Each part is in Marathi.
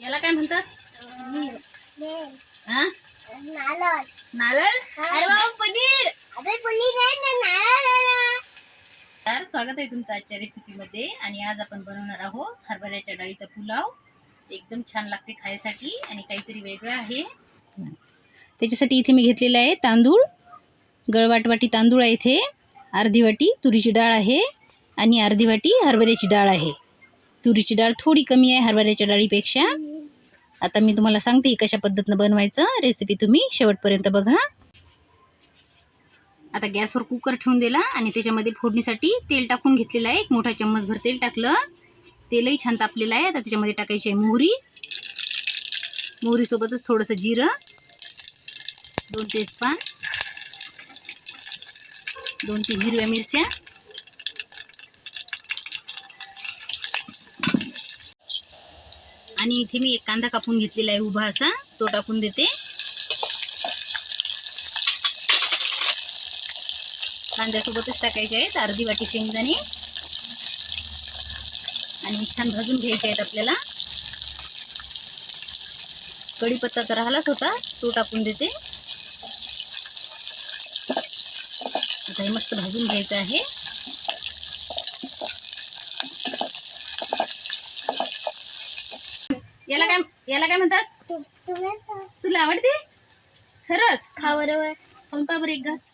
याला काय म्हणतात? हा? नारळ? नारळ अरे बाबा पनीर! अबे पनीर नाही ना नारळ तर स्वागत आहे तुमचं आजच्या रेसिपीमध्ये आणि आज आपण बनवणार आहोत हरभऱ्याच्या डाळीचा पुलाव. एकदम छान लागते खायसाठी आणि काहीतरी वेगळं आहे. त्याच्यासाठी इथे मी घेतलेलं आहे तांदूळ. गळवाट वाटी तांदूळ आहे इथे. अर्धी वाटी तुरीची डाळ आहे. आणि अर्धी वाटी हरभऱ्याची डाळ आहे. तुरीची डाळ थोडी कमी आहे हरभऱ्याच्या डाळीपेक्षा. आता मी तुम्हाला सांगते कशा पद्धतीनं बनवायचं. रेसिपी तुम्ही शेवटपर्यंत बघा. आता गॅसवर कुकर ठेवून दिला आणि त्याच्यामध्ये फोडणीसाठी तेल टाकून घेतलेलं आहे. एक मोठा चम्मचभर तेल टाकलं. तेलही छान तापलेलं आहे. आता त्याच्यामध्ये टाकायची आहे मोहरी. मोहरीसोबतच थोडंसं जिरं. दोन तेजपान. दोन तीन हिरव्या मिरच्या. आणि इथे मी एक कांदा कापून घेतलेला आहे उभा असा. तो टाकून देते. कांद्यासोबतच टाकायचे आहेत. अर्धी वाटी शेंगदाणे. आणि छान भाजून घ्यायचे आहेत आपल्याला. कढीपत्ता तर राहिलाच होता. तो टाकून देते. आता हे मस्त भाजून घ्यायचं आहे. याला काय याला काय म्हणतात? तुला आवडते? खरंच? खा बरोबर. पहा बरं एक घास.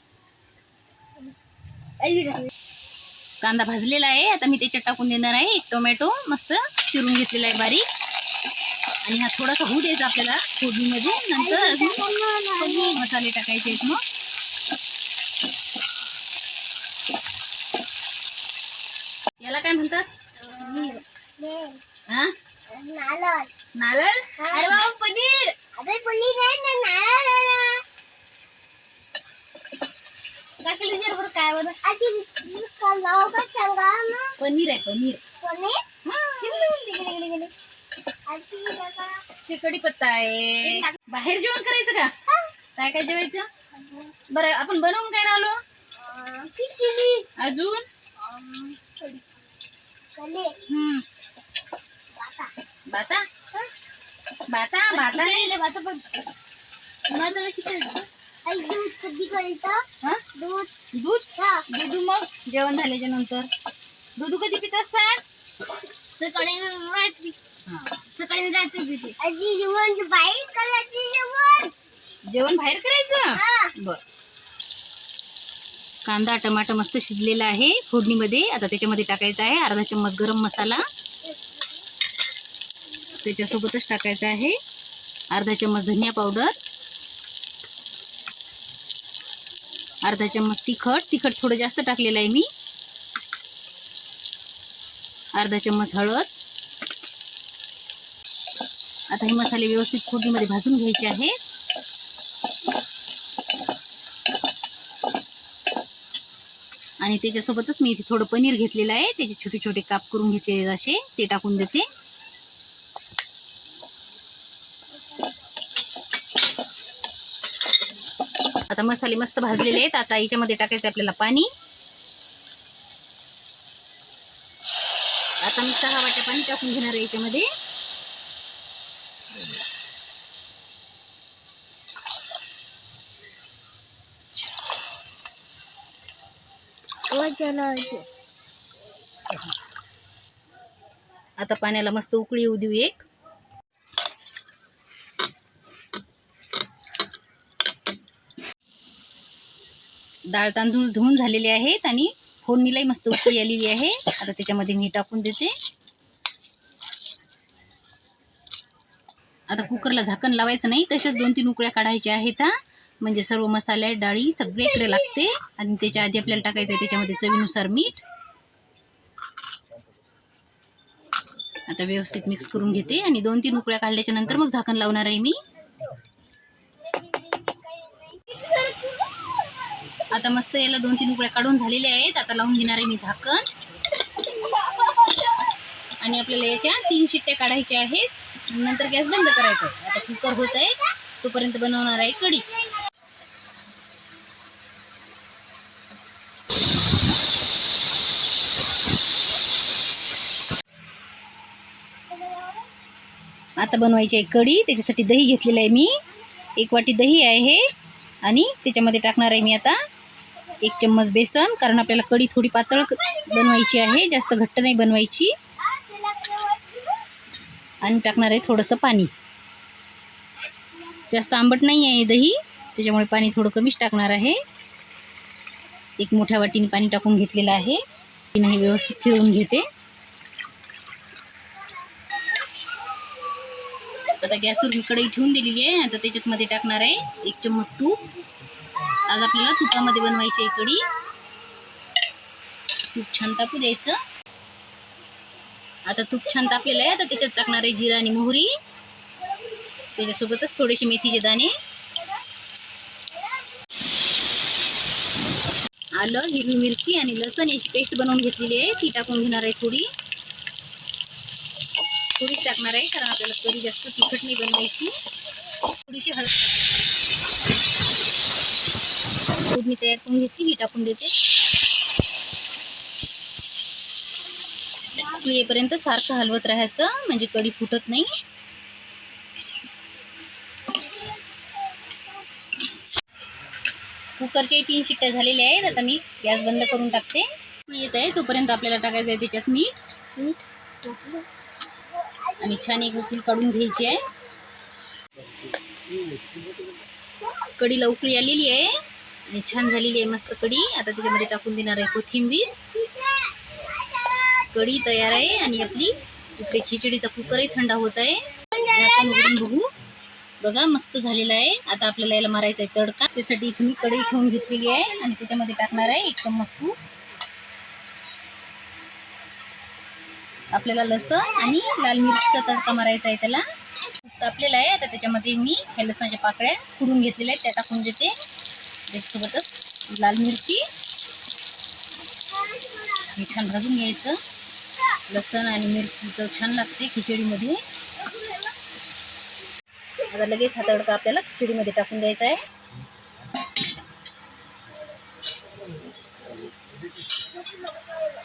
कांदा भाजलेला आहे. आता मी त्याच्यात टाकून देणार आहे एक टोमॅटो. मस्त चिरून घेतलेला आहे बारीक. आणि हा थोडासा होऊ द्यायचा आपल्याला फोडणीमध्ये नंतर अजून मसाले टाकायचे आहेत मग. याला काय म्हणतात? हा? नारळ अरे बाबा पनीर अबे नाही ना नारळ काय बरं. आधी का ना. पनीर आहे पनीर. पनीर? हा. गेले गेले गेले आधी नका ते कढीपत्ता आहे. बाहेर जेवण करायचं का? काय काय जेवायचं? बरं आपण बनवून काय राहिलो? खिचडी. अजून? चले हम्म. बाता बाता बाता नाही बाता पण. माझं दूध कधी करतं हा? दूध. दूध? हा. दूध मग? जेवण झाल्याच्यानंतर. दूध कधी पित असतात सकाळी रात्री. हा. सकाळी रात्री पिते. जेवण बाहेर करायचे जेवण? जेवण बाहेर करायचं? हा. बर. कांदा टमाटर मस्त शिजलेला आहे. फोडणीमध्ये. आता त्याच्यामध्ये टाकायचा आहे. अर्धा चम्मच गरम मसाला. त्याच्यासोबतच टाकायचं आहे. अर्धा चम्मच धनिया पावडर. अर्धा चम्मच तिखट. तिखट थोडं जास्त टाकलेलं आहे मी. अर्धा चम्मच हळद. आता हे मसाले व्यवस्थित फोडणीमध्ये भाजून घ्यायचे आहेत आणि त्याच्यासोबतच मी इथे थोडं पनीर घेतलेलं आहे. त्याचे छोटे छोटे काप करून घेतलेले असे. ते टाकून देते. आता मसाले मस्त भाजलेले आहेत. आता याच्यामध्ये टाकायचं आपल्याला पाणी. आता मी सहा वाट्या पाणी टाकून घेणार आहे याच्यामध्ये. आता पाण्याला मस्त उकळी येऊ देऊ एक. डाळ तांदूळ धुवून झालेले आहेत आणि फोडणीलाही मस्त उकळी आलेली आहे. आता त्याच्यामध्ये मी टाकून देते. आता कुकरला झाकण लावायचं नाही तसेच दोन तीन उकळ्या काढायच्या आहेत हा. म्हणजे सर्व मसाले डाळी सगळे इकडे लागते. आणि त्याच्या आधी आपल्याला टाकायचं आहे त्याच्यामध्ये चवीनुसार मीठ. आता व्यवस्थित मिक्स करून घेते. आणि दोन तीन उकळ्या काढल्याच्या नंतर मग झाकण लावणार आहे मी. आता मस्त याला दोन तीन उकड्या काढून झालेल्या आहेत. आता लावून घेणार आहे मी झाकण. आणि आपल्याला याच्या तीन शिट्ट्या काढायच्या आहेत. नंतर गॅस बंद करायचा आहे. आता कुकर होत आहे तोपर्यंत बनवणार आहे कढी. आता बनवायची आहे कढी. त्याच्यासाठी दही घेतलेलं आहे मी. एक वाटी दही आहे आणि त्याच्यामध्ये टाकणार आहे मी आता एक चम्मच बेसन कारण आपल्याला कढी थोडी पातळ बनवायची आहे जास्त घट्ट नाही बनवायची. आणि टाकणार आहे थोडंसं पाणी. जास्त आंबट नाही आहे दही त्याच्यामुळे पाणी थोडं कमीच टाकणार आहे. एक मोठ्या वाटीने पाणी टाकून घेतलेलं आहे. नाही व्यवस्थित फिरवून घेते. आता गॅसवर मी कढई ठेवून दिलेली आहे. आता त्याच्यात मध्ये टाकणार आहे एक चम्मच तूप. आज आपल्याला तुपामध्ये बनवायची आहे कढी. तूप छान तापू द्यायचं. आता तूप छान तापलेलं आहे आता त्याच्यात टाकणार आहे जिरा आणि मोहरी. त्याच्यासोबतच थोडेसे मेथीचे दाणे. आलं हिरवी मिरची आणि लसण याची पेस्ट बनवून घेतलेली आहे. ती टाकून घेणार आहे थोडी. थोडीच टाकणार आहे कारण आपल्याला कढी जास्त तिखट नाही बनवायची. थोडीशी हळद फोडणी तयार करून घेतली ही टाकून देते. उकळी येईपर्यंत सारखं हलवत राहायचं म्हणजे कढी फुटत नाही. कुकरचे तीन शिट्ट्या झालेल्या आहेत आता मी गॅस बंद करून टाकते. येत आहे तोपर्यंत आपल्याला टाकायचं आहे त्याच्यात मीठ. आणि छान एक उकळी काढून घ्यायची आहे. कढीला उकळी आलेली आहे. आणि छान झालेली आहे मस्त कढी. आता त्याच्यामध्ये टाकून देणार आहे कोथिंबीर. कढी तयार आहे आणि आपली इथे खिचडीचा कुकरही थंड होत आहे. झाकण उघडून बघू. बघा मस्त झालेला आहे. आता आपल्याला याला मारायचा आहे तडका. त्यासाठी इथे मी कढई ठेवून घेतलेली आहे आणि त्याच्यामध्ये टाकणार आहे एक चम्मच आपल्याला लसण आणि लाल मिरचीचा तडका मारायचा आहे त्याला. तापलेला आहे. आता त्याच्यामध्ये मी ह्या लसणाच्या पाकळ्या फुडून घेतलेल्या आहेत. त्या टाकून देते. त्याच्यासोबतच लाल मिरची हे छान भाजून घ्यायचं. लसण आणि मिरची चव छान लागते खिचडीमध्ये. आता लगेच हा तडका आपल्याला खिचडीमध्ये टाकून द्यायचा आहे.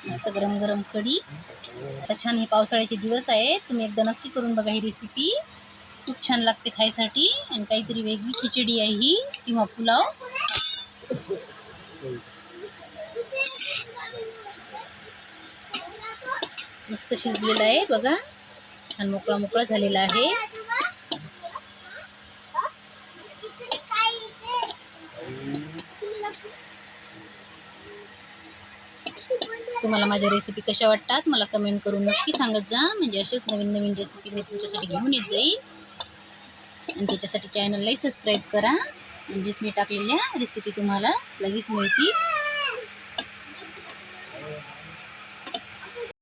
मस्त गरम गरम कढी. आता छान हे पावसाळ्याचे दिवस आहे तुम्ही एकदा नक्की करून बघा ही रेसिपी खूप छान लागते खायसाठी. आणि काहीतरी वेगळी खिचडी आहे ही किंवा पुलाव. मस्त शिजलेला आहे बघा. छान मोकळा मोकळा झालेला आहे. तुम्हाला माझ्या रेसिपी कशा वाटतात मला कमेंट करून नक्की सांगत जा. म्हणजे असेच नवीन नवीन रेसिपी मी तुमच्यासाठी घेऊन येत जाईल आणि त्याच्यासाठी चॅनललाही सबस्क्राईब करा. म्हणजेच मी टाकलेल्या रेसिपी तुम्हाला लगेच मिळतील.